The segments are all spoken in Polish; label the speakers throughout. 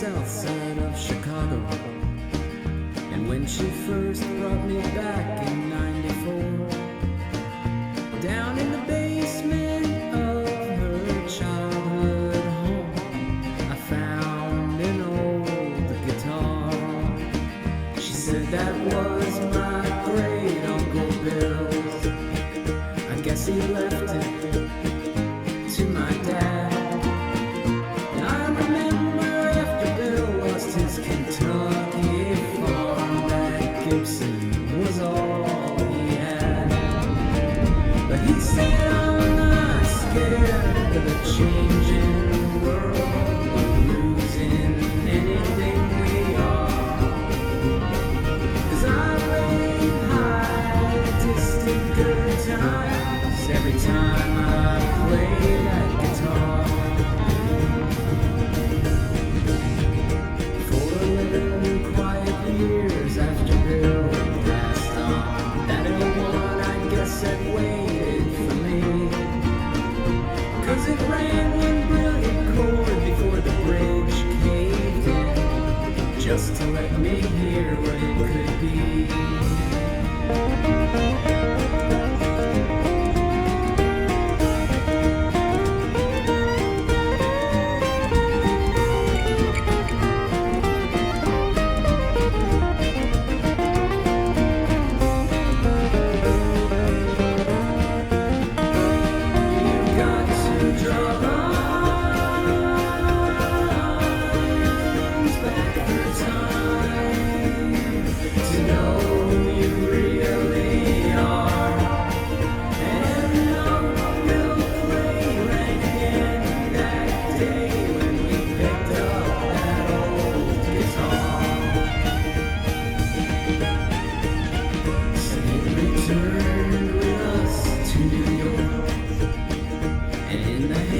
Speaker 1: south side of Chicago. And when she first brought me back in 94, down in the basement of her childhood home, I found an old guitar. She said that was my great Uncle Bill's. I guess he left it. change. and in the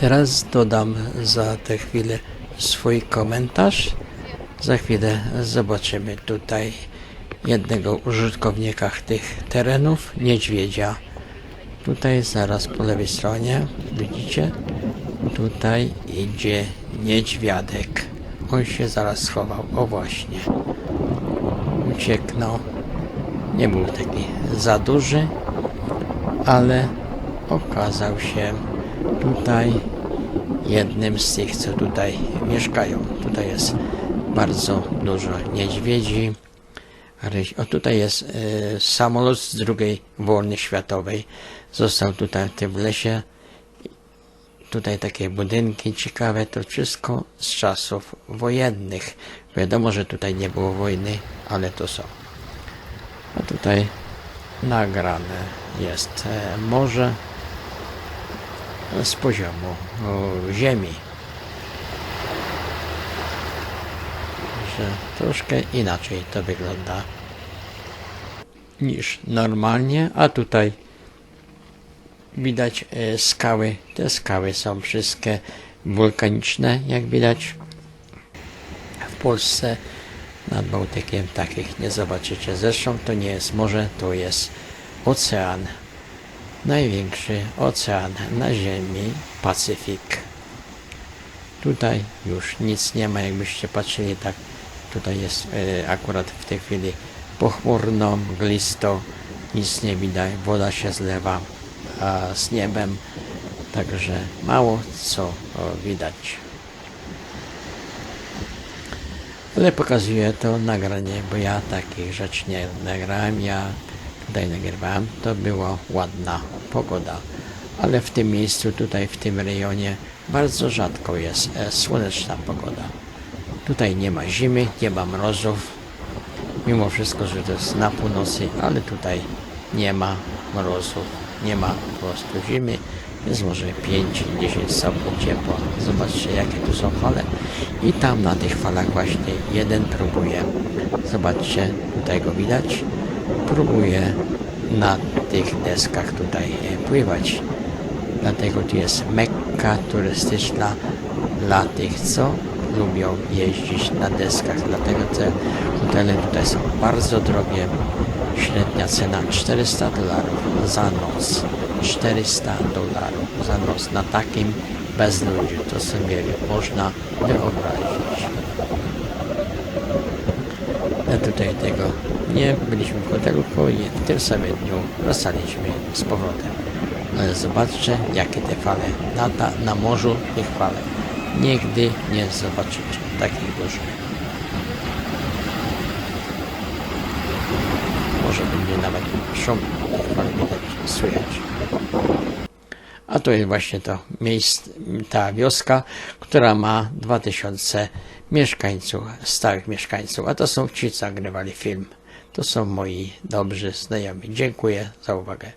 Speaker 2: Teraz dodam za tę chwilę swój komentarz. Za chwilę zobaczymy tutaj jednego użytkownika tych terenów, niedźwiedzia. Tutaj zaraz po lewej stronie, widzicie? Tutaj idzie niedźwiadek. On się zaraz schował. O właśnie. Ucieknął. Nie był taki za duży, ale okazał się tutaj jednym z tych, co tutaj mieszkają. Tutaj jest bardzo dużo niedźwiedzi. O, tutaj jest e, samolot z II wojny światowej. Został tutaj w tym lesie. Tutaj takie budynki ciekawe, to wszystko z czasów wojennych. Wiadomo, że tutaj nie było wojny, ale to są. A tutaj nagrane jest e, morze z poziomu ziemi. Że troszkę inaczej to wygląda niż normalnie, a tutaj widać e, skały. Te skały są wszystkie wulkaniczne, jak widać. W Polsce nad Bałtykiem takich nie zobaczycie. Zresztą to nie jest morze, to jest ocean. Największy ocean na Ziemi, Pacyfik. Tutaj już nic nie ma, jakbyście patrzyli tak. Tutaj jest e, akurat w tej chwili pochmurno, mglisto, nic nie widać, woda się zlewa a z niebem, także mało co o, widać. Ale pokazuję to nagranie, bo ja takich rzeczy nie nagrałem. Ja tutaj nagrywałem, to była ładna pogoda. Ale w tym miejscu, tutaj w tym rejonie bardzo rzadko jest e, słoneczna pogoda. Tutaj nie ma zimy, nie ma mrozów. Mimo wszystko, że to jest na północy, ale tutaj nie ma mrozów, nie ma po prostu zimy. Jest może 5-10 stopni ciepła. Zobaczcie, jakie tu są fale. I tam na tych falach właśnie jeden próbuje. Zobaczcie, tutaj go widać. Próbuje na tych deskach tutaj e, pływać. Dlatego tu jest mekka turystyczna dla tych, co lubią jeździć na deskach. Dlatego te hotele tutaj są bardzo drogie. Średnia cena 400 dolarów za noc. 400 dolarów za noc na takim bezludziu. To sobie można wyobrazić. Tutaj tego nie byliśmy w hotelu, je- w tym samym dniu wracaliśmy z powrotem. Ale zobaczcie, jakie te fale na, ta, na morzu tych fal. Nigdy nie zobaczycie takich dużych. Może będzie nawet szum fal widać, słychać. A to jest właśnie to miejsce, ta wioska, która ma 2000 mieszkańców, stałych mieszkańców. A to są ci, co nagrywali film. To są moi dobrzy znajomi. Dziękuję za uwagę.